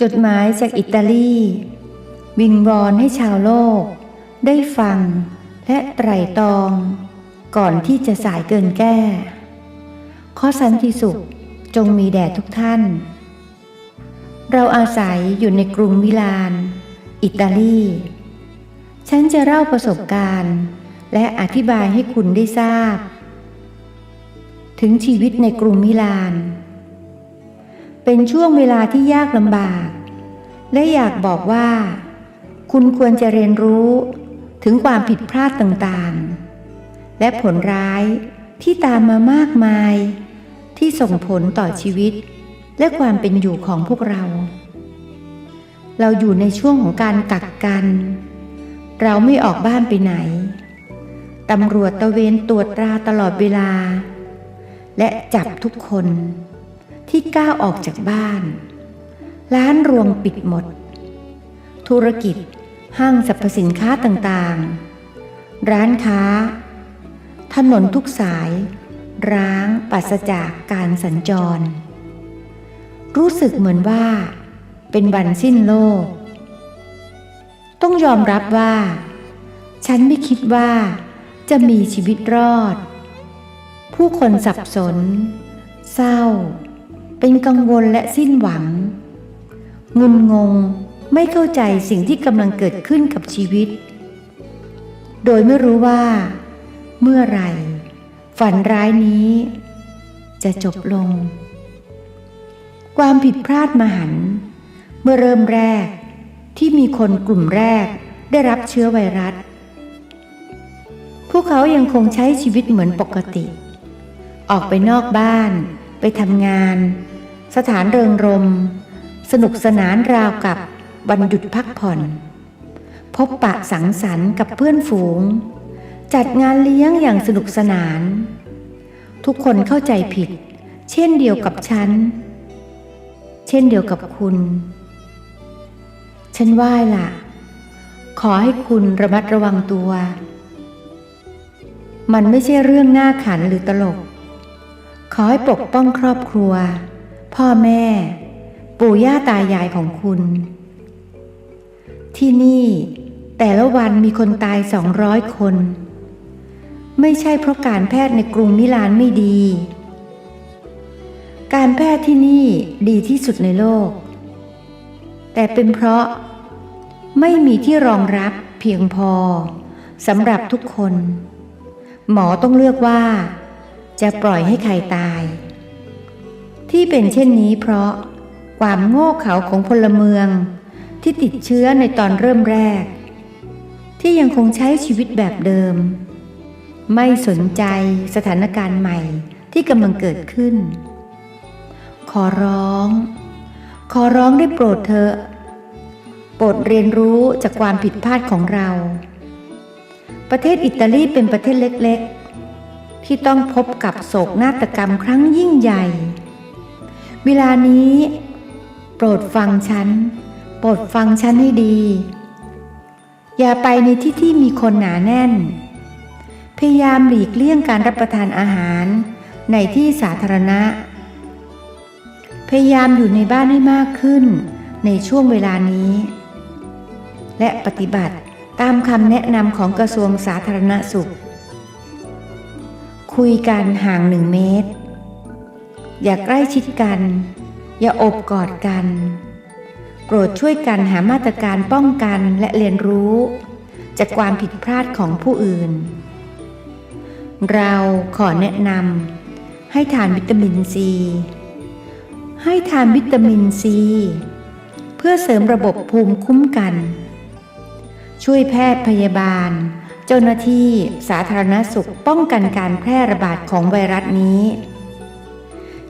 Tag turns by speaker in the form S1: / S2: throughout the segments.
S1: จดหมายจากอิตาลี วิงวอนให้ชาวโลก ได้ฟังและไตร่ตรอง ก่อนที่จะสายเกินแก้ ข้อสันติสุขจงมีแด่ทุกท่าน เราอาศัยอยู่ในกรุงมิลาน อิตาลี ฉันจะเล่าประสบการณ์ และอธิบายให้คุณได้ทราบ ถึงชีวิตในกรุงมิลาน เป็นช่วงเวลาที่ยากลำบาก และอยากบอกว่า คุณควรจะเรียนรู้ถึงความผิดพลาดต่างๆ และผลร้ายที่ตามมามากมาย ที่ส่งผลต่อชีวิต และความเป็นอยู่ของพวกเรา เราอยู่ในช่วงของการกักกัน เราไม่ออกบ้านไปไหนตำรวจตระเวนตรวจตราตลอดเวลา และจับทุกคน ที่ก้าวออกจากบ้าน ร้านรวงปิดหมด ธุรกิจ ห้างสรรพสินค้าต่างๆ ร้านค้า ถนนทุกสาย ร้างปราศจากการสัญจร รู้สึกเหมือนว่า เป็นวันสิ้นโลก ต้องยอมรับว่า ฉันไม่คิดว่าจะมีชีวิตรอด ผู้คนสับสน เศร้า เป็นกังวลและสิ้นหวัง งุนงงไม่เข้าใจสิ่งที่กำลังเกิดขึ้นกับชีวิต โดยไม่รู้ว่า เมื่อไหร่ฝันร้ายนี้ จะจบลง ความผิดพลาดมหัน เมื่อเริ่มแรกที่มีคนกลุ่มแรกได้รับเชื้อไวรัส พวกเขายังคงใช้ชีวิตเหมือนปกติ ออกไปนอกบ้าน ไปทำงาน สถานเริงรม สนุกสนานราวกับวันหยุดพักผ่อน พบปะสังสรรค์กับเพื่อนฝูง จัดงานเลี้ยงอย่างสนุกสนาน ทุกคนเข้าใจผิด เช่นเดียวกับฉัน เช่นเดียวกับคุณ ฉันไหว้ล่ะ ขอให้คุณระมัดระวังตัว มันไม่ใช่เรื่องน่าขันหรือตลก ขอให้ปกป้องครอบครัว พ่อแม่ ปู่ย่าตายายของคุณ ที่นี่ แต่ละวันมีคนตายสองร้อยคน ไม่ใช่เพราะการแพทย์ในกรุงมิลานไม่ดี การแพทย์ที่นี่ดีที่สุดในโลก แต่เป็นเพราะไม่มีที่รองรับเพียงพอสำหรับทุกคน หมอต้องเลือกว่า จะปล่อยให้ใครตาย ที่เป็นเช่นนี้เพราะความโง่เขลาของพลเมือง ที่ติดเชื้อในตอนเริ่มแรก ที่ยังคงใช้ชีวิตแบบเดิม ไม่สนใจสถานการณ์ใหม่ที่กำลังเกิดขึ้น ขอร้อง ขอร้องได้โปรดเถอะโปรดเรียนรู้จากความผิดพลาดของเรา ประเทศอิตาลีเป็นประเทศเล็กๆ ที่ต้องพบกับโศกนาฏกรรมครั้งยิ่งใหญ่ เวลานี้ โปรดฟังฉัน โปรดฟังฉันให้ดี อย่าไปในที่ที่มีคนหนาแน่น พยายามหลีกเลี่ยงการรับประทานอาหารในที่สาธารณะ พยายามอยู่ในบ้านให้มากขึ้นในช่วงเวลานี้ และปฏิบัติตามคำแนะนำของกระทรวงสาธารณสุข คุยกันห่างหนึ่งเมตร อย่าใกล้ชิดกัน อย่าอบกอดกัน โปรดช่วยกันหามาตรการป้องกันและเรียนรู้ จากความผิดพลาดของผู้อื่น เราขอแนะนำให้ทานวิตามินซี ให้ทานวิตามินซี เพื่อเสริมระบบภูมิคุ้มกัน ช่วยแพทย์พยาบาล เจ้าหน้าที่สาธารณสุขป้องกันการแพร่ระบาดของไวรัสนี้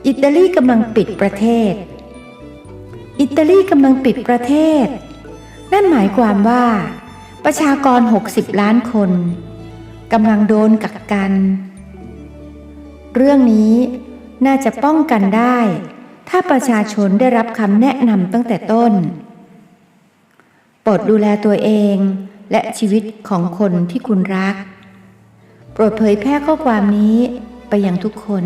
S1: อิตาลีกำลังปิดประเทศ อิตาลีกำลังปิดประเทศ นั่นหมายความว่า ประชากร 60 ล้านคนกำลังโดนกักกัน เรื่องนี้น่าจะป้องกันได้ ถ้าประชาชนได้รับคำแนะนำตั้งแต่ต้นโปรดดูแลตัวเอง และชีวิตของคนที่คุณรัก โปรดเผยแพร่ข้อความนี้ไปยังทุกคน